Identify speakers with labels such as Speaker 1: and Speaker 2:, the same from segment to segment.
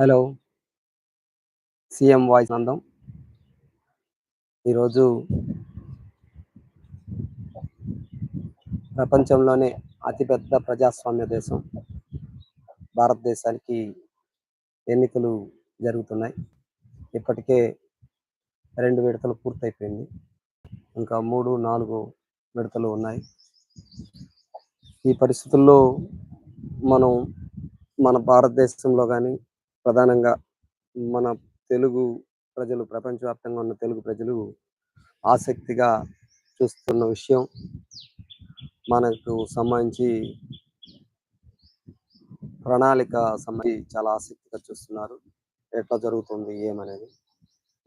Speaker 1: hello CM voice అందం ఈరోజు ప్రపంచంలోనే అతిపెద్ద ప్రజాస్వామ్య దేశం భారతదేశానికి ఎన్నికలు జరుగుతున్నాయి ఇప్పటికే రెండు విడతలు పూర్తయిపోయింది ఇంకా మూడు నాలుగు విడతలు ఉన్నాయి ఈ పరిస్థితుల్లో మనం మన భారతదేశంలో కానీ ప్రధానంగా మన తెలుగు ప్రజలు ప్రపంచవ్యాప్తంగా ఉన్న తెలుగు ప్రజలు ఆసక్తిగా చూస్తున్న విషయం మనకు సంబంధించి ప్రణాళిక సంబంధించి చాలా ఆసక్తిగా చూస్తున్నారు ఎట్లా జరుగుతుంది ఏమనేది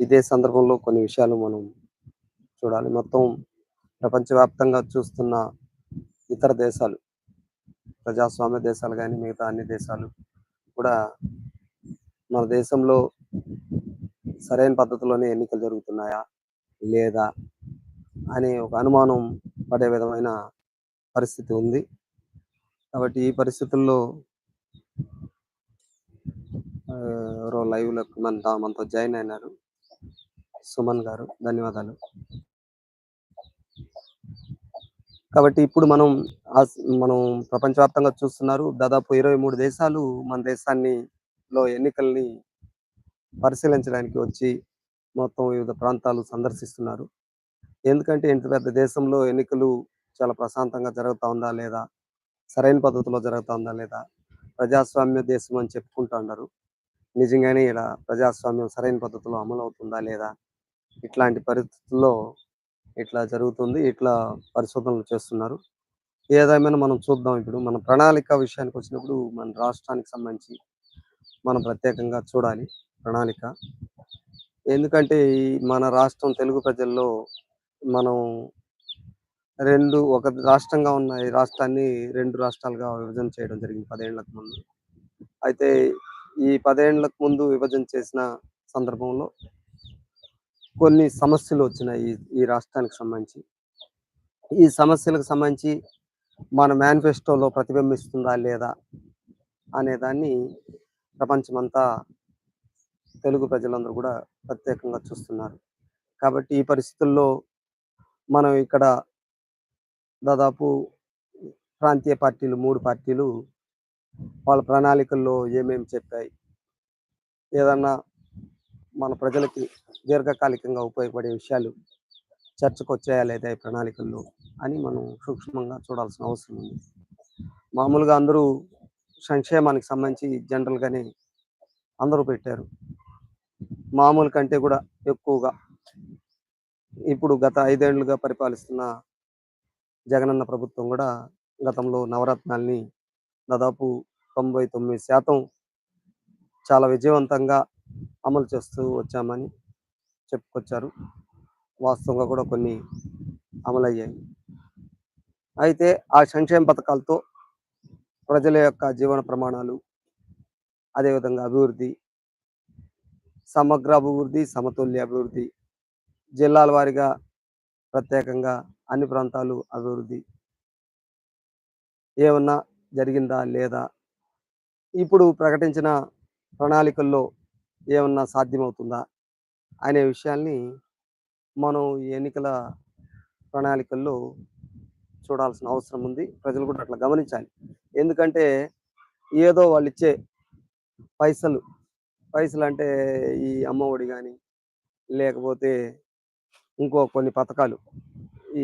Speaker 1: ఇదే సందర్భంలో కొన్ని విషయాలు మనం చూడాలి మొత్తం ప్రపంచవ్యాప్తంగా చూస్తున్న ఇతర దేశాలు ప్రజాస్వామ్య దేశాలు కానీ మిగతా అన్ని దేశాలు కూడా మన దేశంలో సరైన పద్ధతిలోనే ఎన్నికలు జరుగుతున్నాయా లేదా అనే ఒక అనుమానం పడే విధమైన పరిస్థితి ఉంది కాబట్టి ఈ పరిస్థితుల్లో ఎవరో లైవ్లకు మన మనతో జాయిన్ అయినారు సుమన్ గారు ధన్యవాదాలు కాబట్టి ఇప్పుడు మనం మనం ప్రపంచవ్యాప్తంగా చూస్తున్నారు దాదాపు ఇరవై మూడు దేశాలు మన దేశాన్ని లో ఎన్నికల్ని పరిశీలించడానికి వచ్చి మొత్తం వివిధ ప్రాంతాలు సందర్శిస్తున్నారు ఎందుకంటే ఇంత పెద్ద దేశంలో ఎన్నికలు చాలా ప్రశాంతంగా జరుగుతూ ఉందా లేదా సరైన పద్ధతిలో జరుగుతూ ఉందా లేదా ప్రజాస్వామ్య దేశం అని ఉన్నారు నిజంగానే ఇక్కడ ప్రజాస్వామ్యం సరైన పద్ధతిలో అమలు అవుతుందా లేదా ఇట్లాంటి పరిస్థితుల్లో ఇట్లా జరుగుతుంది ఇట్లా పరిశోధనలు చేస్తున్నారు ఏదైనా మనం చూద్దాం ఇప్పుడు మన ప్రణాళిక విషయానికి వచ్చినప్పుడు మన రాష్ట్రానికి సంబంధించి మనం ప్రత్యేకంగా చూడాలి ప్రణాళిక ఎందుకంటే మన రాష్ట్రం తెలుగు ప్రజల్లో మనం రెండు ఒక రాష్ట్రంగా ఉన్న ఈ రాష్ట్రాన్ని రెండు రాష్ట్రాలుగా విభజన చేయడం జరిగింది పదేళ్లకు ముందు అయితే ఈ పదేళ్లకు ముందు విభజన చేసిన సందర్భంలో కొన్ని సమస్యలు వచ్చినాయి ఈ రాష్ట్రానికి సంబంధించి ఈ సమస్యలకు సంబంధించి మన మేనిఫెస్టోలో ప్రతిబింబిస్తుందా లేదా అనేదాన్ని ప్రపంచమంతా తెలుగు ప్రజలందరూ కూడా ప్రత్యేకంగా చూస్తున్నారు కాబట్టి ఈ పరిస్థితుల్లో మనం ఇక్కడ దాదాపు ప్రాంతీయ పార్టీలు మూడు పార్టీలు వాళ్ళ ప్రణాళికల్లో ఏమేమి చెప్పాయి ఏదన్నా మన ప్రజలకి దీర్ఘకాలికంగా ఉపయోగపడే విషయాలు చర్చకు వచ్చాయా లేదా ఈ ప్రణాళికల్లో అని మనం సూక్ష్మంగా చూడాల్సిన అవసరం ఉంది మామూలుగా అందరూ సంక్షేమానికి సంబంధించి జనరల్గానే అందరూ పెట్టారు మామూలు కంటే కూడా ఎక్కువగా ఇప్పుడు గత ఐదేళ్లుగా పరిపాలిస్తున్న జగనన్న ప్రభుత్వం కూడా గతంలో నవరత్నాల్ని దాదాపు తొంభై తొమ్మిది శాతం చాలా విజయవంతంగా అమలు చేస్తూ వచ్చామని చెప్పుకొచ్చారు వాస్తవంగా కూడా కొన్ని అమలయ్యాయి అయితే ఆ సంక్షేమ పథకాలతో ప్రజల యొక్క జీవన ప్రమాణాలు అదేవిధంగా అభివృద్ధి సమగ్ర అభివృద్ధి సమతుల్య అభివృద్ధి జిల్లాల వారిగా ప్రత్యేకంగా అన్ని ప్రాంతాలు అభివృద్ధి ఏమన్నా జరిగిందా లేదా ఇప్పుడు ప్రకటించిన ప్రణాళికల్లో ఏమన్నా సాధ్యమవుతుందా అనే విషయాల్ని మనం ఎన్నికల ప్రణాళికల్లో చూడాల్సిన అవసరం ఉంది ప్రజలు కూడా అట్లా గమనించాలి ఎందుకంటే ఏదో వాళ్ళు ఇచ్చే పైసలు పైసలు అంటే ఈ అమ్మఒడి కానీ లేకపోతే ఇంకో కొన్ని పథకాలు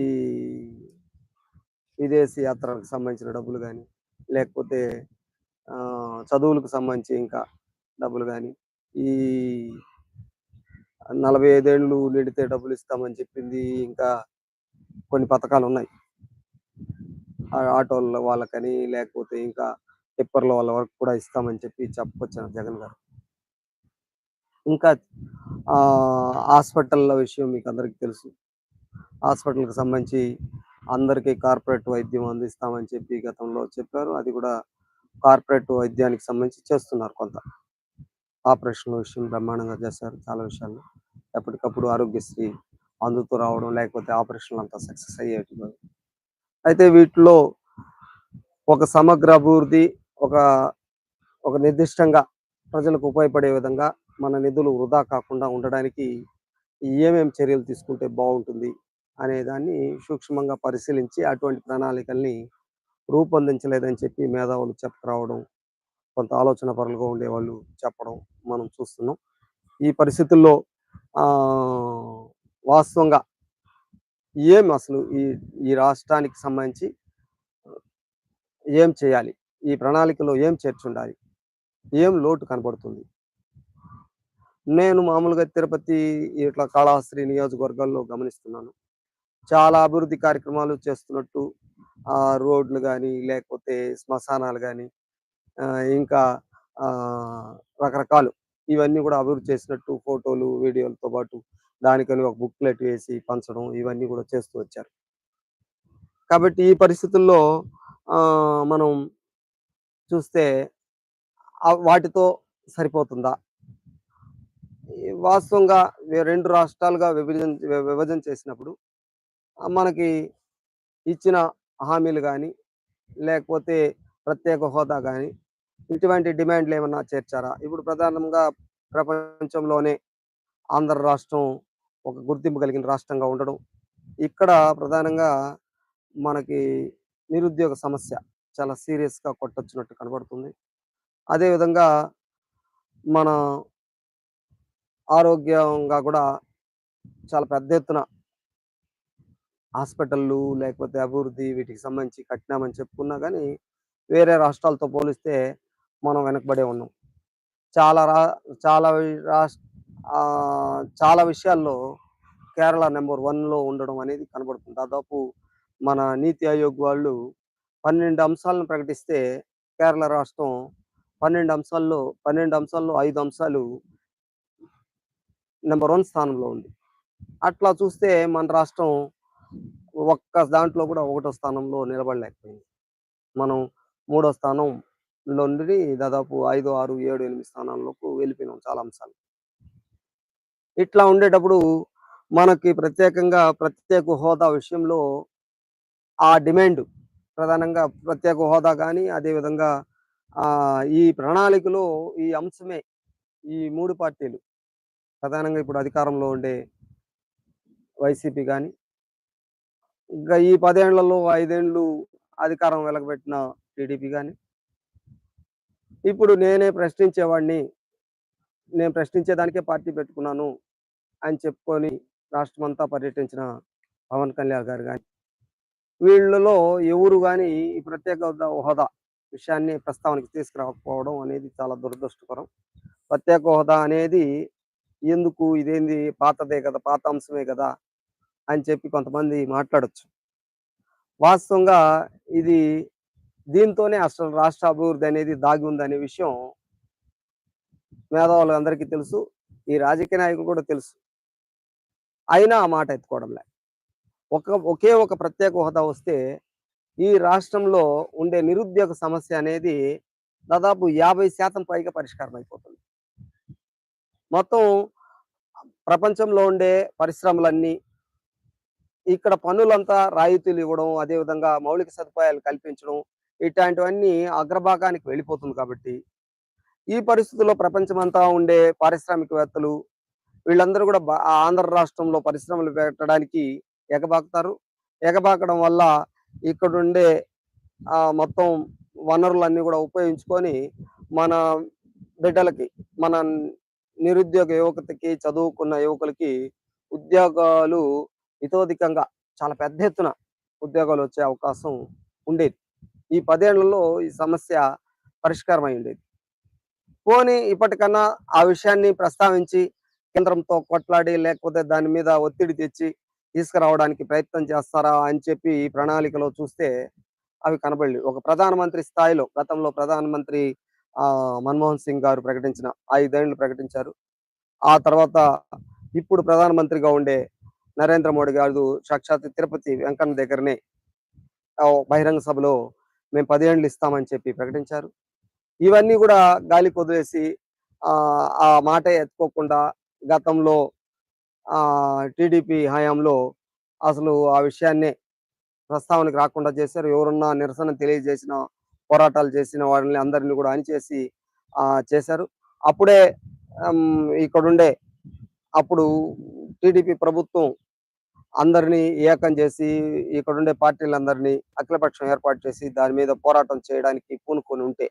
Speaker 1: ఈ విదేశీ యాత్రలకు సంబంధించిన డబ్బులు కానీ లేకపోతే చదువులకు సంబంధించి ఇంకా డబ్బులు కానీ ఈ నలభై ఐదేళ్ళు నిడితే డబ్బులు ఇస్తామని చెప్పింది ఇంకా కొన్ని పథకాలు ఉన్నాయి ఆటో వాళ్ళకని లేకపోతే ఇంకా టిప్పర్ల వాళ్ళ వరకు కూడా ఇస్తామని చెప్పి చెప్పొచ్చాను జగన్ గారు ఇంకా హాస్పిటల్ల విషయం మీకు అందరికీ తెలుసు హాస్పిటల్కి సంబంధించి అందరికీ కార్పొరేట్ వైద్యం అందిస్తామని చెప్పి గతంలో చెప్పారు అది కూడా కార్పొరేట్ వైద్యానికి సంబంధించి చేస్తున్నారు కొంత ఆపరేషన్ విషయం బ్రహ్మాండంగా చేస్తారు చాలా విషయాలు ఎప్పటికప్పుడు ఆరోగ్యశ్రీ అందుతూ రావడం లేకపోతే ఆపరేషన్లు అంతా సక్సెస్ అయ్యేది అయితే వీటిలో ఒక సమగ్ర అభివృద్ధి ఒక ఒక నిర్దిష్టంగా ప్రజలకు ఉపయోగపడే విధంగా మన నిధులు వృధా కాకుండా ఉండడానికి ఏమేమి చర్యలు తీసుకుంటే బాగుంటుంది అనే దాన్ని సూక్ష్మంగా పరిశీలించి అటువంటి ప్రణాళికల్ని రూపొందించలేదని చెప్పి మేధావులు చెప్పరావడం కొంత ఆలోచన పరులుగా ఉండేవాళ్ళు చెప్పడం మనం చూస్తున్నాం ఈ పరిస్థితుల్లో వాస్తవంగా ఏం అసలు ఈ ఈ రాష్ట్రానికి సంబంధించి ఏం చేయాలి ఈ ప్రణాళికలో ఏం చేర్చుండాలి ఏం లోటు కనబడుతుంది నేను మామూలుగా తిరుపతి ఇట్లా కాళహస్త్రి నియోజకవర్గాల్లో గమనిస్తున్నాను చాలా అభివృద్ధి కార్యక్రమాలు చేస్తున్నట్టు ఆ రోడ్లు కానీ లేకపోతే శ్మశానాలు కానీ ఇంకా రకరకాలు ఇవన్నీ కూడా అభివృద్ధి చేసినట్టు ఫోటోలు వీడియోలతో పాటు దానికని ఒక బుక్లెట్ వేసి పంచడం ఇవన్నీ కూడా చేస్తూ వచ్చారు కాబట్టి ఈ పరిస్థితుల్లో మనం చూస్తే వాటితో సరిపోతుందా వాస్తవంగా రెండు రాష్ట్రాలుగా విభజన విభజన చేసినప్పుడు మనకి ఇచ్చిన హామీలు కానీ లేకపోతే ప్రత్యేక హోదా కానీ ఇటువంటి డిమాండ్లు ఏమన్నా చేర్చారా ఇప్పుడు ప్రధానంగా ప్రపంచంలోనే ఆంధ్ర రాష్ట్రం ఒక గుర్తింపు కలిగిన రాష్ట్రంగా ఉండడం ఇక్కడ ప్రధానంగా మనకి నిరుద్యోగ సమస్య చాలా సీరియస్గా కొట్టొచ్చినట్టు కనబడుతుంది అదేవిధంగా మన ఆరోగ్యంగా కూడా చాలా పెద్ద ఎత్తున హాస్పిటళ్ళు లేకపోతే అభివృద్ధి వీటికి సంబంధించి కట్టినామని చెప్పుకున్నా కానీ వేరే రాష్ట్రాలతో పోలిస్తే మనం వెనకబడే ఉన్నాం చాలా రా చాలా రాష్ట్ర చాలా విషయాల్లో కేరళ నెంబర్ వన్లో ఉండడం అనేది కనబడుతుంది దాదాపు మన నీతి ఆయోగ్ వాళ్ళు పన్నెండు అంశాలను ప్రకటిస్తే కేరళ రాష్ట్రం పన్నెండు అంశాల్లో పన్నెండు అంశాల్లో ఐదు అంశాలు నెంబర్ వన్ స్థానంలో ఉంది అట్లా చూస్తే మన రాష్ట్రం ఒక్క దాంట్లో కూడా ఒకటో స్థానంలో నిలబడలేకపోయింది మనం మూడో స్థానంలో నుండి దాదాపు ఐదు ఆరు ఏడు ఎనిమిది స్థానాల్లోకి వెళ్ళిపోయినాం చాలా అంశాలు ఇట్లా ఉండేటప్పుడు మనకి ప్రత్యేకంగా ప్రత్యేక హోదా విషయంలో ఆ డిమాండ్ ప్రధానంగా ప్రత్యేక హోదా కానీ అదేవిధంగా ఈ ప్రణాళికలో ఈ అంశమే ఈ మూడు పార్టీలు ప్రధానంగా ఇప్పుడు అధికారంలో ఉండే వైసీపీ కానీ ఇంకా ఈ పదేళ్లలో ఐదేళ్ళు అధికారం వెలగబెట్టిన టీడీపీ కానీ ఇప్పుడు నేనే ప్రశ్నించేవాడిని నేను ప్రశ్నించేదానికే పార్టీ పెట్టుకున్నాను అని చెప్పుకొని రాష్ట్రమంతా పర్యటించిన పవన్ కళ్యాణ్ గారు కానీ వీళ్ళలో ఎవరు కానీ ఈ ప్రత్యేక హోదా విషయాన్ని ప్రస్తావనకి తీసుకురాకపోవడం అనేది చాలా దురదృష్టకరం ప్రత్యేక హోదా అనేది ఎందుకు ఇదేంది పాతదే కదా పాత అంశమే కదా అని చెప్పి కొంతమంది మాట్లాడచ్చు వాస్తవంగా ఇది దీంతోనే అసలు రాష్ట్ర అభివృద్ధి అనేది దాగి ఉందనే విషయం మేధావులు అందరికీ తెలుసు ఈ రాజకీయ నాయకులు కూడా తెలుసు అయినా ఆ మాట ఎత్తుకోవడంలే ఒక ఒకే ఒక ప్రత్యేక హోదా వస్తే ఈ రాష్ట్రంలో ఉండే నిరుద్యోగ సమస్య అనేది దాదాపు యాభై శాతం పైగా పరిష్కారం అయిపోతుంది మొత్తం ప్రపంచంలో ఉండే పరిశ్రమలన్నీ ఇక్కడ పనులంతా రాయితీలు ఇవ్వడం అదేవిధంగా మౌలిక సదుపాయాలు కల్పించడం ఇట్లాంటివన్నీ అగ్రభాగానికి వెళ్ళిపోతుంది కాబట్టి ఈ పరిస్థితుల్లో ప్రపంచమంతా ఉండే పారిశ్రామికవేత్తలు వీళ్ళందరూ కూడా ఆంధ్ర రాష్ట్రంలో పరిశ్రమలు పెట్టడానికి ఎగబాకుతారు ఎగబాకడం వల్ల ఇక్కడ ఉండే మొత్తం వనరులన్నీ కూడా ఉపయోగించుకొని మన బిడ్డలకి మన నిరుద్యోగ యువకతకి చదువుకున్న యువకులకి ఉద్యోగాలు ఇతోధికంగా చాలా పెద్ద ఎత్తున ఉద్యోగాలు వచ్చే అవకాశం ఉండేది ఈ పదేళ్లలో ఈ సమస్య పరిష్కారం అయి ఉండేది పోని ఇప్పటికన్నా ఆ విషయాన్ని ప్రస్తావించి కేంద్రంతో కొట్లాడి లేకపోతే దాని మీద ఒత్తిడి తెచ్చి తీసుకురావడానికి ప్రయత్నం చేస్తారా అని చెప్పి ఈ ప్రణాళికలో చూస్తే అవి కనబడి ఒక ప్రధానమంత్రి స్థాయిలో గతంలో ప్రధానమంత్రి మన్మోహన్ సింగ్ గారు ప్రకటించిన ఐదేళ్లు ప్రకటించారు ఆ తర్వాత ఇప్పుడు ప్రధానమంత్రిగా ఉండే నరేంద్ర మోడీ గారు సాక్షాత్ తిరుపతి వెంకన్న దగ్గరనే బహిరంగ సభలో మేము పదేళ్ళు ఇస్తామని చెప్పి ప్రకటించారు ఇవన్నీ కూడా గాలి కొదివేసి ఆ మాట ఎత్తుకోకుండా గతంలో టీడీపీ హయాంలో అసలు ఆ విషయాన్నే ప్రస్తావనకు రాకుండా చేశారు ఎవరున్నా నిరసన తెలియజేసిన పోరాటాలు చేసిన వారిని అందరినీ కూడా అణిచేసి చేశారు అప్పుడే ఇక్కడుండే అప్పుడు టీడీపీ ప్రభుత్వం అందరినీ ఏకం చేసి ఇక్కడుండే పార్టీలందరినీ అఖిలపక్షం ఏర్పాటు చేసి దాని మీద పోరాటం చేయడానికి పూనుకొని ఉంటే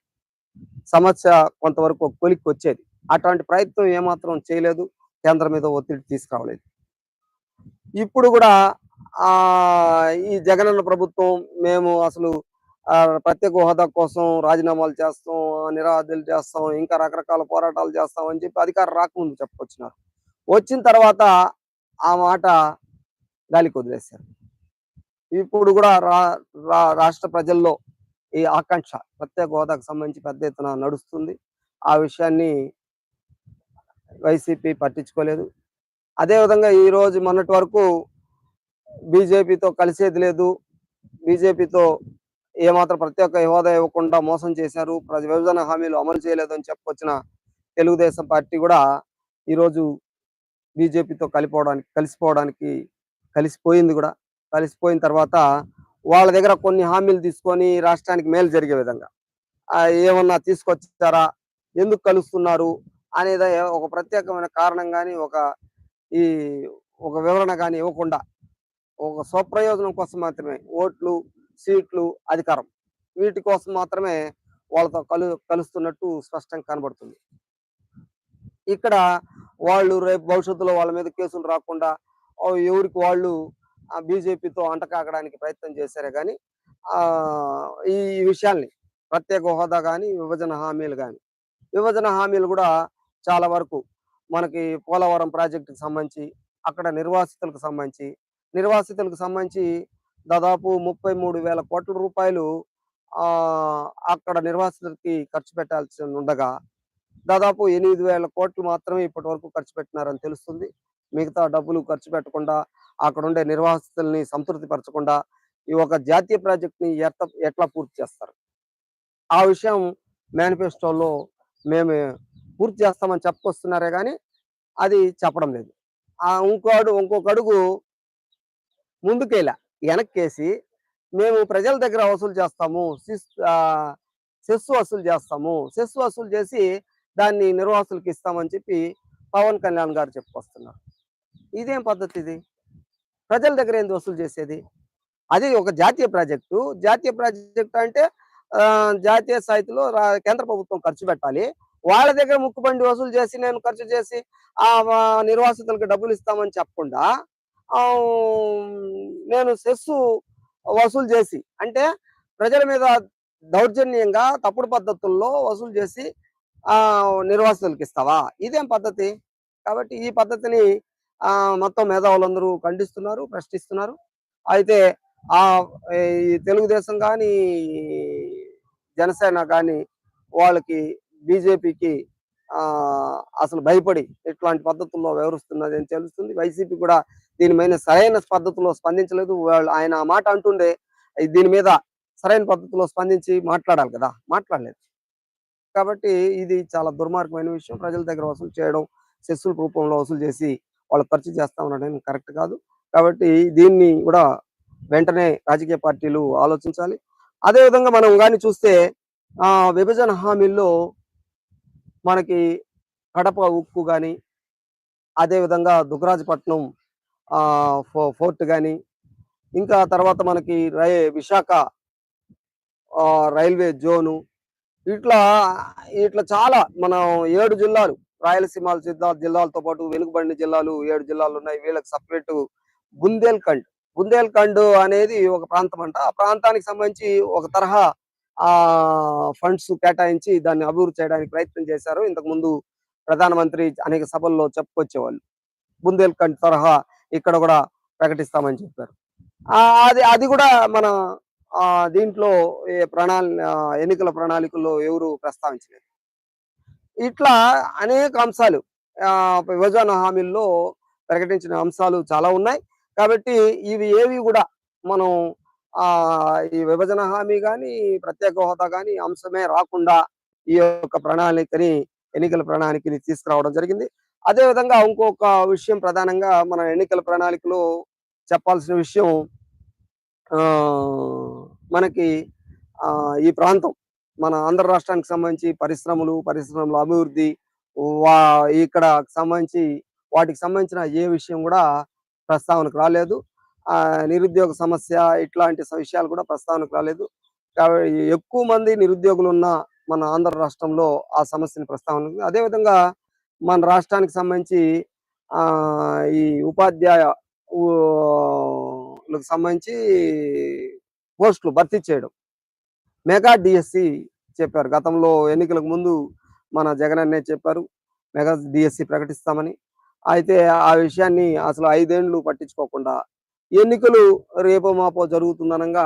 Speaker 1: సమస్య కొంతవరకు కొలిక్కి వచ్చేది అటువంటి ప్రయత్నం ఏమాత్రం చేయలేదు కేంద్రం మీద ఒత్తిడి తీసుకురావలేదు ఇప్పుడు కూడా ఈ జగనన్న ప్రభుత్వం మేము అసలు ప్రత్యేక హోదా కోసం రాజీనామాలు చేస్తాం నిరాదులు చేస్తాం ఇంకా రకరకాల పోరాటాలు చేస్తాం అని చెప్పి అధికారం రాకముందు చెప్పుకొచ్చినారు వచ్చిన తర్వాత ఆ మాట గాలికి వదిలేశారు ఇప్పుడు కూడా రాష్ట్ర ప్రజల్లో ఈ ఆకాంక్ష ప్రత్యేక హోదాకు సంబంధించి పెద్ద ఎత్తున నడుస్తుంది ఆ విషయాన్ని వైసీపీ పట్టించుకోలేదు అదేవిధంగా ఈరోజు మొన్నటి వరకు బీజేపీతో కలిసేది లేదు బీజేపీతో ఏమాత్రం ప్రత్యేక హోదా ఇవ్వకుండా మోసం చేశారు విభజన హామీలు అమలు చేయలేదు అని చెప్పొచ్చిన తెలుగుదేశం పార్టీ కూడా ఈరోజు బీజేపీతో కలిపోవడానికి కలిసిపోవడానికి కలిసిపోయింది కూడా కలిసిపోయిన తర్వాత వాళ్ళ దగ్గర కొన్ని హామీలు తీసుకొని రాష్ట్రానికి మేలు జరిగే విధంగా ఏమన్నా తీసుకొచ్చారా ఎందుకు కలుస్తున్నారు అనేది ఒక ప్రత్యేకమైన కారణం కానీ ఒక ఈ ఒక వివరణ కానీ ఇవ్వకుండా ఒక స్వప్రయోజనం కోసం మాత్రమే ఓట్లు సీట్లు అధికారం వీటి కోసం మాత్రమే వాళ్ళతో కలు కలుస్తున్నట్టు స్పష్టంగా కనబడుతుంది ఇక్కడ వాళ్ళు రేపు భవిష్యత్తులో వాళ్ళ మీద కేసులు రాకుండా ఎవరికి వాళ్ళు బీజేపీతో అంటకాకడానికి ప్రయత్నం చేశారే కానీ ఈ విషయాల్ని ప్రత్యేక హోదా కానీ విభజన హామీలు కానీ విభజన హామీలు కూడా చాలా వరకు మనకి పోలవరం ప్రాజెక్టుకి సంబంధించి అక్కడ నిర్వాసితులకు సంబంధించి నిర్వాసితులకు సంబంధించి దాదాపు ముప్పై మూడు వేల కోట్ల రూపాయలు అక్కడ నిర్వాసితులకి ఖర్చు పెట్టాల్సి ఉండగా దాదాపు ఎనిమిది వేల కోట్లు మాత్రమే ఇప్పటి వరకు ఖర్చు పెట్టినారని తెలుస్తుంది మిగతా డబ్బులు ఖర్చు పెట్టకుండా అక్కడ ఉండే నిర్వాహస్తుల్ని పరచకుండా ఈ ఒక జాతీయ ప్రాజెక్ట్ని ఎట్లా ఎట్లా పూర్తి చేస్తారు ఆ విషయం మేనిఫెస్టోలో మేము పూర్తి చేస్తామని చెప్పుకొస్తున్నారే కానీ అది చెప్పడం లేదు ఇంకో అడుగు ఇంకొక అడుగు ముందుకేలా వెనక్కేసి మేము ప్రజల దగ్గర వసూలు చేస్తాము సెస్ వసూలు చేస్తాము సెస్ వసూలు చేసి దాన్ని నిర్వాసులకు ఇస్తామని చెప్పి పవన్ కళ్యాణ్ గారు చెప్పుకొస్తున్నారు ఇదేం పద్ధతి ఇది ప్రజల దగ్గర ఏంది వసూలు చేసేది అది ఒక జాతీయ ప్రాజెక్టు జాతీయ ప్రాజెక్టు అంటే జాతీయ స్థాయిలో కేంద్ర ప్రభుత్వం ఖర్చు పెట్టాలి వాళ్ళ దగ్గర ముక్కు బండి వసూలు చేసి నేను ఖర్చు చేసి ఆ నిర్వాసితులకు డబ్బులు ఇస్తామని చెప్పకుండా నేను సెస్సు వసూలు చేసి అంటే ప్రజల మీద దౌర్జన్యంగా తప్పుడు పద్ధతుల్లో వసూలు చేసి ఆ నిర్వాసితులకు ఇస్తావా ఇదేం పద్ధతి కాబట్టి ఈ పద్ధతిని మొత్తం మేధావులందరూ ఖండిస్తున్నారు ప్రశ్నిస్తున్నారు అయితే ఆ తెలుగుదేశం కానీ జనసేన కానీ వాళ్ళకి బీజేపీకి అసలు భయపడి ఇట్లాంటి పద్ధతుల్లో వ్యవహరిస్తున్నది అని తెలుస్తుంది వైసీపీ కూడా దీని మీద సరైన పద్ధతిలో స్పందించలేదు వాళ్ళు ఆయన మాట అంటుండే దీని మీద సరైన పద్ధతిలో స్పందించి మాట్లాడాలి కదా మాట్లాడలేదు కాబట్టి ఇది చాలా దుర్మార్గమైన విషయం ప్రజల దగ్గర వసూలు చేయడం సెస్సుల రూపంలో వసూలు చేసి వాళ్ళు ఖర్చు చేస్తా ఉండడం కరెక్ట్ కాదు కాబట్టి దీన్ని కూడా వెంటనే రాజకీయ పార్టీలు ఆలోచించాలి అదేవిధంగా మనం కానీ చూస్తే ఆ విభజన హామీల్లో మనకి కడప ఉక్కు కానీ అదేవిధంగా దుగ్గరాజపట్నం ఫోర్ట్ కానీ ఇంకా తర్వాత మనకి రై విశాఖ రైల్వే జోను ఇట్లా ఇట్లా చాలా మనం ఏడు జిల్లాలు రాయలసీమ జిల్లా జిల్లాలతో పాటు వెనుకబడిన జిల్లాలు ఏడు జిల్లాలు ఉన్నాయి వీళ్ళకి సపరేట్ బుందేల్ఖండ్ బుందేల్ఖండ్ అనేది ఒక ప్రాంతం అంట ఆ ప్రాంతానికి సంబంధించి ఒక తరహా ఆ ఫండ్స్ కేటాయించి దాన్ని అభివృద్ధి చేయడానికి ప్రయత్నం చేశారు ఇంతకుముందు ప్రధానమంత్రి అనేక సభల్లో చెప్పుకొచ్చేవాళ్ళు బుందేల్ఖండ్ తరహా ఇక్కడ కూడా ప్రకటిస్తామని చెప్పారు అది అది కూడా మన దీంట్లో ఏ ప్రణాళి ఎన్నికల ప్రణాళికల్లో ఎవరు ప్రస్తావించలేదు ఇట్లా అనేక అంశాలు విభజన హామీల్లో ప్రకటించిన అంశాలు చాలా ఉన్నాయి కాబట్టి ఇవి ఏవి కూడా మనం ఈ విభజన హామీ కానీ ప్రత్యేక హోదా కానీ అంశమే రాకుండా ఈ యొక్క ప్రణాళికని ఎన్నికల ప్రణాళికని తీసుకురావడం జరిగింది అదేవిధంగా ఇంకొక విషయం ప్రధానంగా మన ఎన్నికల ప్రణాళికలో చెప్పాల్సిన విషయం మనకి ఈ ప్రాంతం మన ఆంధ్ర రాష్ట్రానికి సంబంధించి పరిశ్రమలు పరిశ్రమల అభివృద్ధి వా ఇక్కడ సంబంధించి వాటికి సంబంధించిన ఏ విషయం కూడా ప్రస్తావనకు రాలేదు నిరుద్యోగ సమస్య ఇట్లాంటి విషయాలు కూడా ప్రస్తావనకు రాలేదు ఎక్కువ మంది నిరుద్యోగులు ఉన్న మన ఆంధ్ర రాష్ట్రంలో ఆ సమస్యని ప్రస్తావన అదేవిధంగా మన రాష్ట్రానికి సంబంధించి ఈ ఉపాధ్యాయ సంబంధించి పోస్టులు భర్తీ చేయడం మెగా డిఎస్సి చెప్పారు గతంలో ఎన్నికలకు ముందు మన జగన్ అన్నే చెప్పారు మెగా డిఎస్సి ప్రకటిస్తామని అయితే ఆ విషయాన్ని అసలు ఐదేండ్లు పట్టించుకోకుండా ఎన్నికలు రేపో మాపో జరుగుతుందనంగా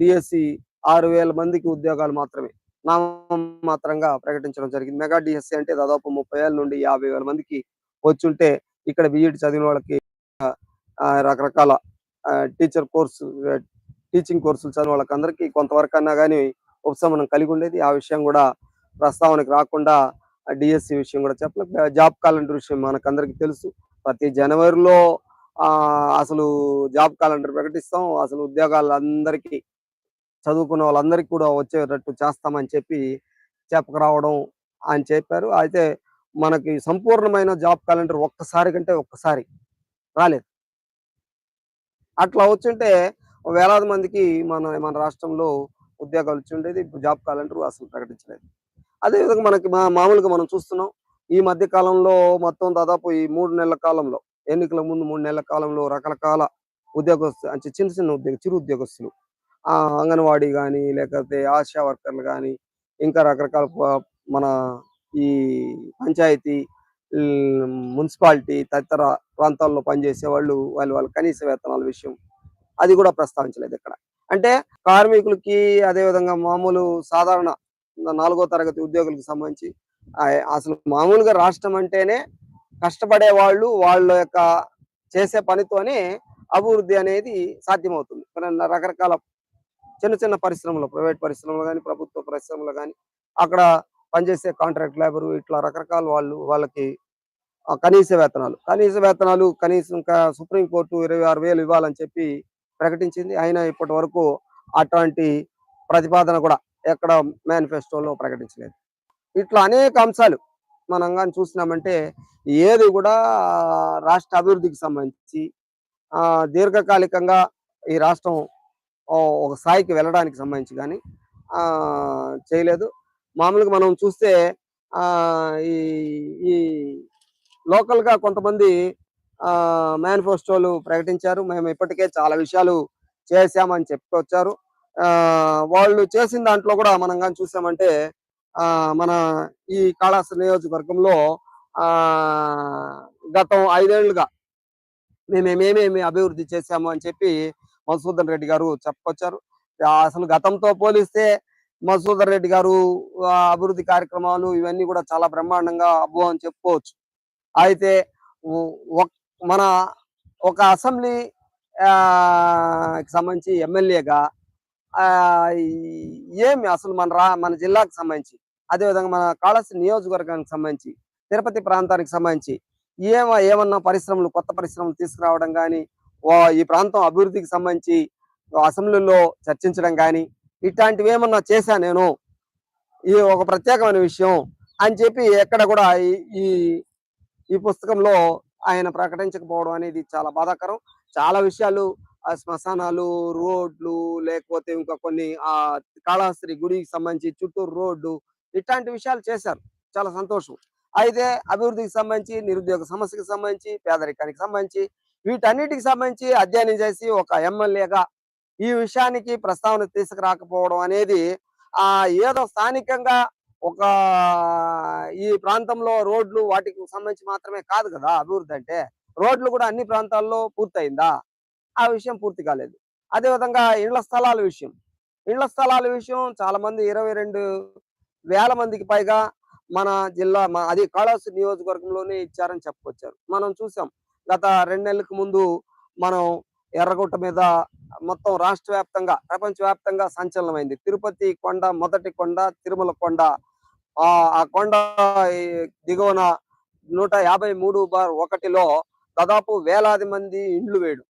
Speaker 1: డిఎస్సి ఆరు వేల మందికి ఉద్యోగాలు మాత్రమే మాత్రంగా ప్రకటించడం జరిగింది మెగా డిఎస్సి అంటే దాదాపు ముప్పై వేల నుండి యాభై వేల మందికి వచ్చుంటే ఇక్కడ బీఈడి e చదివిన వాళ్ళకి రకరకాల టీచర్ కోర్సు టీచింగ్ కోర్సులు చదివిన వాళ్ళకందరికీ కొంతవరకు అన్నా కానీ ఉపశమనం కలిగి ఉండేది ఆ విషయం కూడా ప్రస్తావనకు రాకుండా డిఎస్సి విషయం కూడా చెప్పలేదు జాబ్ క్యాలెండర్ విషయం మనకందరికీ తెలుసు ప్రతి జనవరిలో అసలు జాబ్ క్యాలెండర్ ప్రకటిస్తాం అసలు ఉద్యోగాలు అందరికీ చదువుకున్న వాళ్ళందరికీ కూడా వచ్చేటట్టు చేస్తామని చెప్పి చెప్పకరావడం అని చెప్పారు అయితే మనకి సంపూర్ణమైన జాబ్ క్యాలెండర్ ఒక్కసారి కంటే ఒక్కసారి రాలేదు అట్లా వచ్చుంటే వేలాది మందికి మన మన రాష్ట్రంలో ఉద్యోగాలు వచ్చి ఉండేది జాబ్ క్యాలెండర్ అసలు ప్రకటించలేదు అదేవిధంగా మనకి మా మామూలుగా మనం చూస్తున్నాం ఈ మధ్య కాలంలో మొత్తం దాదాపు ఈ మూడు నెలల కాలంలో ఎన్నికల ముందు మూడు నెలల కాలంలో రకరకాల ఉద్యోగస్తులు అంటే చిన్న చిన్న ఉద్యోగ చిరు ఉద్యోగస్తులు అంగన్వాడీ కానీ లేకపోతే ఆశా వర్కర్లు కానీ ఇంకా రకరకాల మన ఈ పంచాయతీ మున్సిపాలిటీ తదితర ప్రాంతాల్లో పనిచేసే వాళ్ళు వాళ్ళు వాళ్ళ కనీస వేతనాల విషయం అది కూడా ప్రస్తావించలేదు ఇక్కడ అంటే కార్మికులకి అదేవిధంగా మామూలు సాధారణ నాలుగో తరగతి ఉద్యోగులకు సంబంధించి అసలు మామూలుగా రాష్ట్రం అంటేనే కష్టపడే వాళ్ళు వాళ్ళ యొక్క చేసే పనితోనే అభివృద్ధి అనేది సాధ్యమవుతుంది రకరకాల చిన్న చిన్న పరిశ్రమలు ప్రైవేట్ పరిశ్రమలు కానీ ప్రభుత్వ పరిశ్రమలు కానీ అక్కడ పనిచేసే కాంట్రాక్ట్ లేబరు ఇట్లా రకరకాల వాళ్ళు వాళ్ళకి కనీస వేతనాలు కనీస వేతనాలు కనీసం ఇంకా సుప్రీంకోర్టు ఇరవై ఆరు వేలు ఇవ్వాలని చెప్పి ప్రకటించింది అయినా ఇప్పటి వరకు అటువంటి ప్రతిపాదన కూడా ఎక్కడ మేనిఫెస్టోలో ప్రకటించలేదు ఇట్లా అనేక అంశాలు మనం కానీ చూసినామంటే ఏది కూడా రాష్ట్ర అభివృద్ధికి సంబంధించి దీర్ఘకాలికంగా ఈ రాష్ట్రం ఒక స్థాయికి వెళ్ళడానికి సంబంధించి కానీ చేయలేదు మామూలుగా మనం చూస్తే ఈ ఈ లోకల్గా కొంతమంది మేనిఫెస్టోలు ప్రకటించారు మేము ఇప్పటికే చాలా విషయాలు చేశామని చెప్పుకొచ్చారు వాళ్ళు చేసిన దాంట్లో కూడా మనం కానీ చూసామంటే మన ఈ కాళాస్త్ర నియోజకవర్గంలో గతం ఐదేళ్లుగా మేమేమేమి అభివృద్ధి చేశాము అని చెప్పి మధుసూదన్ రెడ్డి గారు చెప్పుకొచ్చారు అసలు గతంతో పోలిస్తే మధుసూదన్ రెడ్డి గారు అభివృద్ధి కార్యక్రమాలు ఇవన్నీ కూడా చాలా బ్రహ్మాండంగా అబ్బో అని చెప్పుకోవచ్చు అయితే ఒక్క మన ఒక అసెంబ్లీ సంబంధించి ఎమ్మెల్యేగా ఏమి అసలు మన రా మన జిల్లాకు సంబంధించి అదేవిధంగా మన కాళహస్తి నియోజకవర్గానికి సంబంధించి తిరుపతి ప్రాంతానికి సంబంధించి ఏమ ఏమన్నా పరిశ్రమలు కొత్త పరిశ్రమలు తీసుకురావడం కానీ ఈ ప్రాంతం అభివృద్ధికి సంబంధించి అసెంబ్లీలో చర్చించడం కానీ ఇట్లాంటివి ఏమన్నా చేశా నేను ఈ ఒక ప్రత్యేకమైన విషయం అని చెప్పి ఎక్కడ కూడా ఈ ఈ పుస్తకంలో ఆయన ప్రకటించకపోవడం అనేది చాలా బాధాకరం చాలా విషయాలు శ్మశానాలు రోడ్లు లేకపోతే ఇంకా కొన్ని ఆ కాళహస్త్రి గుడికి సంబంధించి చుట్టూ రోడ్డు ఇట్లాంటి విషయాలు చేశారు చాలా సంతోషం అయితే అభివృద్ధికి సంబంధించి నిరుద్యోగ సమస్యకి సంబంధించి పేదరికానికి సంబంధించి వీటన్నిటికి సంబంధించి అధ్యయనం చేసి ఒక ఎమ్మెల్యేగా ఈ విషయానికి ప్రస్తావన తీసుకురాకపోవడం అనేది ఆ ఏదో స్థానికంగా ఒక ఈ ప్రాంతంలో రోడ్లు వాటికి సంబంధించి మాత్రమే కాదు కదా అభివృద్ధి అంటే రోడ్లు కూడా అన్ని ప్రాంతాల్లో పూర్తయిందా ఆ విషయం పూర్తి కాలేదు అదేవిధంగా ఇళ్ల స్థలాల విషయం ఇళ్ల స్థలాల విషయం చాలా మంది ఇరవై రెండు వేల మందికి పైగా మన జిల్లా మా అది కాళాసు నియోజకవర్గంలోనే ఇచ్చారని చెప్పుకొచ్చారు మనం చూసాం గత రెండు నెలలకు ముందు మనం ఎర్రగుట్ట మీద మొత్తం రాష్ట్ర వ్యాప్తంగా ప్రపంచ వ్యాప్తంగా సంచలనమైంది తిరుపతి కొండ మొదటి కొండ తిరుమల కొండ ఆ కొండ దిగువన నూట యాభై మూడు బార్ ఒకటిలో దాదాపు వేలాది మంది ఇండ్లు వేయడం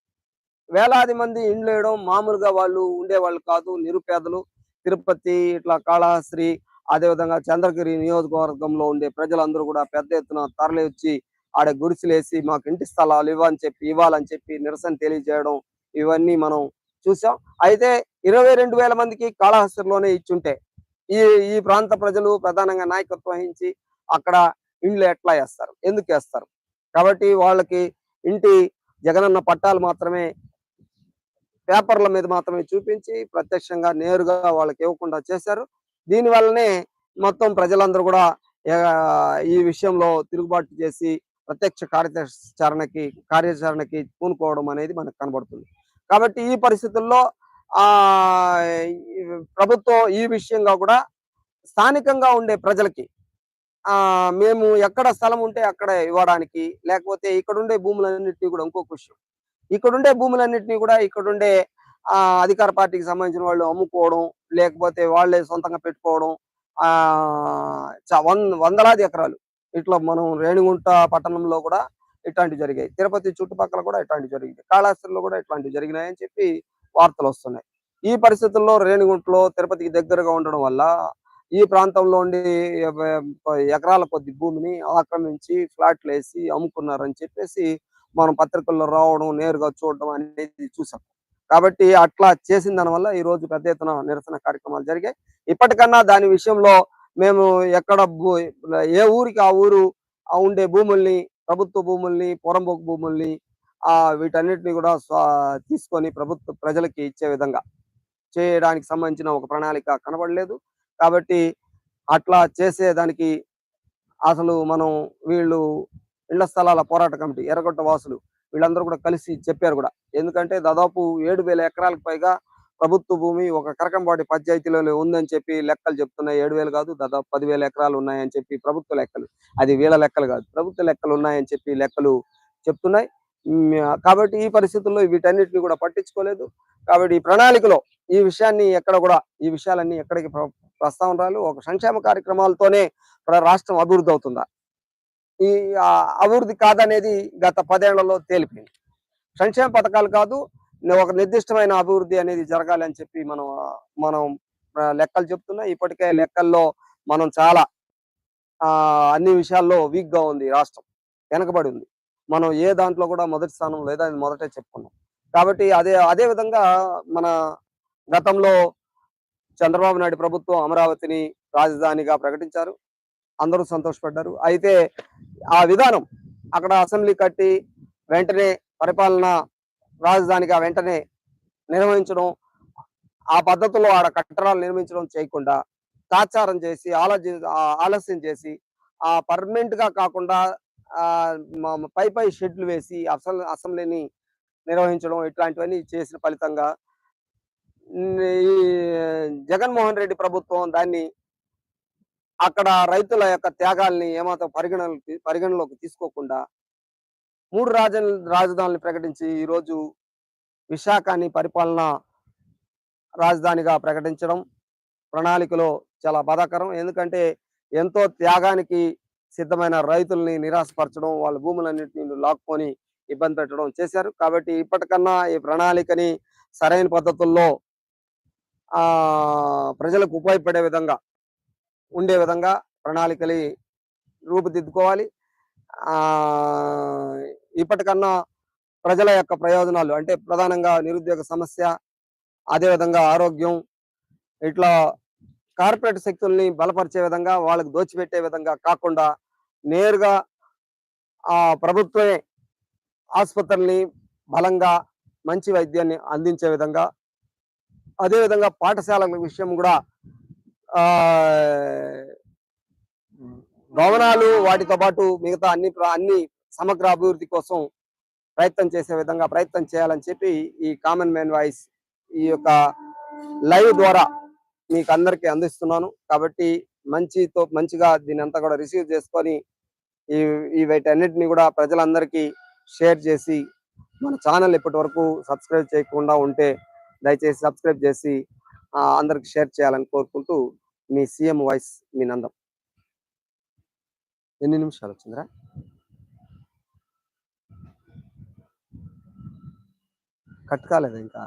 Speaker 1: వేలాది మంది ఇండ్లు వేయడం మామూలుగా వాళ్ళు ఉండేవాళ్ళు కాదు నిరుపేదలు తిరుపతి ఇట్లా కాళహస్త్రి అదేవిధంగా చంద్రగిరి నియోజకవర్గంలో ఉండే ప్రజలందరూ కూడా పెద్ద ఎత్తున తరలి వచ్చి ఆడ గుడిసెలేసి మాకు ఇంటి స్థలాలు ఇవ్వని చెప్పి ఇవ్వాలని చెప్పి నిరసన తెలియజేయడం ఇవన్నీ మనం చూసాం అయితే ఇరవై రెండు వేల మందికి కాళహస్తిలోనే ఇచ్చుంటే ఈ ఈ ప్రాంత ప్రజలు ప్రధానంగా నాయకత్వం వహించి అక్కడ ఇండ్లు ఎట్లా వేస్తారు ఎందుకు వేస్తారు కాబట్టి వాళ్ళకి ఇంటి జగనన్న పట్టాలు మాత్రమే పేపర్ల మీద మాత్రమే చూపించి ప్రత్యక్షంగా నేరుగా వాళ్ళకి ఇవ్వకుండా చేశారు దీనివల్లనే మొత్తం ప్రజలందరూ కూడా ఈ విషయంలో తిరుగుబాటు చేసి ప్రత్యక్ష కార్యాచరణకి కార్యాచరణకి పూనుకోవడం అనేది మనకు కనబడుతుంది కాబట్టి ఈ పరిస్థితుల్లో ఆ ప్రభుత్వం ఈ విషయంగా కూడా స్థానికంగా ఉండే ప్రజలకి ఆ మేము ఎక్కడ స్థలం ఉంటే అక్కడ ఇవ్వడానికి లేకపోతే ఇక్కడుండే భూములన్నింటినీ కూడా ఇంకొక విషయం ఇక్కడుండే భూములన్నింటినీ కూడా ఇక్కడుండే ఆ అధికార పార్టీకి సంబంధించిన వాళ్ళు అమ్ముకోవడం లేకపోతే వాళ్ళే సొంతంగా పెట్టుకోవడం ఆ వందలాది ఎకరాలు ఇట్లా మనం రేణిగుంట పట్టణంలో కూడా ఇట్లాంటివి జరిగాయి తిరుపతి చుట్టుపక్కల కూడా ఇట్లాంటివి జరిగింది కాళాస్తిలో కూడా ఇట్లాంటివి జరిగినాయని చెప్పి వార్తలు వస్తున్నాయి ఈ పరిస్థితుల్లో రేణిగుంటలో తిరుపతికి దగ్గరగా ఉండడం వల్ల ఈ ప్రాంతంలో ఉండి ఎకరాల కొద్ది భూమిని ఆక్రమించి ఫ్లాట్లు వేసి అమ్ముకున్నారని చెప్పేసి మనం పత్రికల్లో రావడం నేరుగా చూడడం అనేది చూసాం కాబట్టి అట్లా చేసిన వల్ల ఈ రోజు పెద్ద ఎత్తున నిరసన కార్యక్రమాలు జరిగాయి ఇప్పటికన్నా దాని విషయంలో మేము ఎక్కడ ఏ ఊరికి ఆ ఊరు ఉండే భూముల్ని ప్రభుత్వ భూముల్ని పొరంబోక్ భూముల్ని ఆ వీటన్నిటిని కూడా తీసుకొని ప్రభుత్వ ప్రజలకి ఇచ్చే విధంగా చేయడానికి సంబంధించిన ఒక ప్రణాళిక కనబడలేదు కాబట్టి అట్లా చేసేదానికి అసలు మనం వీళ్ళు ఇళ్ల స్థలాల పోరాట కమిటీ ఎర్రగొట్ట వాసులు వీళ్ళందరూ కూడా కలిసి చెప్పారు కూడా ఎందుకంటే దాదాపు ఏడు వేల ఎకరాలకు పైగా ప్రభుత్వ భూమి ఒక కరకంబాటి పంచాయతీలోనే ఉందని చెప్పి లెక్కలు చెప్తున్నాయి ఏడు వేలు కాదు దాదాపు పదివేల ఎకరాలు ఉన్నాయని చెప్పి ప్రభుత్వ లెక్కలు అది వీళ్ళ లెక్కలు కాదు ప్రభుత్వ లెక్కలు ఉన్నాయని చెప్పి లెక్కలు చెప్తున్నాయి కాబట్టి ఈ పరిస్థితుల్లో వీటన్నిటిని కూడా పట్టించుకోలేదు కాబట్టి ఈ ప్రణాళికలో ఈ విషయాన్ని ఎక్కడ కూడా ఈ విషయాలన్నీ ఎక్కడికి ప్రస్తావన రాలు ఒక సంక్షేమ కార్యక్రమాలతోనే రాష్ట్రం అభివృద్ధి అవుతుందా ఈ అభివృద్ధి కాదనేది గత పదేళ్లలో తేలిపోయింది సంక్షేమ పథకాలు కాదు ఒక నిర్దిష్టమైన అభివృద్ధి అనేది జరగాలి అని చెప్పి మనం మనం లెక్కలు చెప్తున్నా ఇప్పటికే లెక్కల్లో మనం చాలా అన్ని విషయాల్లో వీక్గా ఉంది రాష్ట్రం వెనకబడి ఉంది మనం ఏ దాంట్లో కూడా మొదటి స్థానం లేదా మొదటే చెప్పుకున్నాం కాబట్టి అదే అదే విధంగా మన గతంలో చంద్రబాబు నాయుడు ప్రభుత్వం అమరావతిని రాజధానిగా ప్రకటించారు అందరూ సంతోషపడ్డారు అయితే ఆ విధానం అక్కడ అసెంబ్లీ కట్టి వెంటనే పరిపాలన రాజధానిగా వెంటనే నిర్వహించడం ఆ పద్ధతిలో ఆడ కట్టడాలు నిర్మించడం చేయకుండా తాచారం చేసి ఆలోచి ఆలస్యం చేసి ఆ పర్మనెంట్గా కాకుండా పై పై షెడ్లు వేసి అసలు అసెంబ్లీని నిర్వహించడం ఇట్లాంటివన్నీ చేసిన ఫలితంగా ఈ జగన్మోహన్ రెడ్డి ప్రభుత్వం దాన్ని అక్కడ రైతుల యొక్క త్యాగాల్ని ఏమాత్రం పరిగణ పరిగణలోకి తీసుకోకుండా మూడు రాజ రాజధానులు ప్రకటించి ఈరోజు విశాఖని పరిపాలన రాజధానిగా ప్రకటించడం ప్రణాళికలో చాలా బాధాకరం ఎందుకంటే ఎంతో త్యాగానికి సిద్ధమైన రైతుల్ని నిరాశపరచడం వాళ్ళ భూములన్నింటినీ లాక్కొని ఇబ్బంది పెట్టడం చేశారు కాబట్టి ఇప్పటికన్నా ఈ ప్రణాళికని సరైన పద్ధతుల్లో ప్రజలకు ఉపయోగపడే విధంగా ఉండే విధంగా ప్రణాళికలు రూపుదిద్దుకోవాలి ఇప్పటికన్నా ప్రజల యొక్క ప్రయోజనాలు అంటే ప్రధానంగా నిరుద్యోగ సమస్య అదేవిధంగా ఆరోగ్యం ఇట్లా కార్పొరేట్ శక్తుల్ని బలపరిచే విధంగా వాళ్ళకు దోచిపెట్టే విధంగా కాకుండా నేరుగా ఆ ప్రభుత్వమే ఆసుపత్రుల్ని బలంగా మంచి వైద్యాన్ని అందించే విధంగా అదేవిధంగా పాఠశాల విషయం కూడా భవనాలు వాటితో పాటు మిగతా అన్ని అన్ని సమగ్ర అభివృద్ధి కోసం ప్రయత్నం చేసే విధంగా ప్రయత్నం చేయాలని చెప్పి ఈ కామన్ మ్యాన్ వాయిస్ ఈ యొక్క లైవ్ ద్వారా మీకు అందరికీ అందిస్తున్నాను కాబట్టి మంచితో మంచిగా దీని అంతా కూడా రిసీవ్ చేసుకొని ఈ వీటన్నిటిని కూడా ప్రజలందరికీ షేర్ చేసి మన ఛానల్ ఇప్పటి వరకు సబ్స్క్రైబ్ చేయకుండా ఉంటే దయచేసి సబ్స్క్రైబ్ చేసి అందరికి షేర్ చేయాలని కోరుకుంటూ మీ సీఎం వాయిస్ మీ నందం ఎన్ని నిమిషాలు వచ్చిందిరా కట్ కాలేదు ఇంకా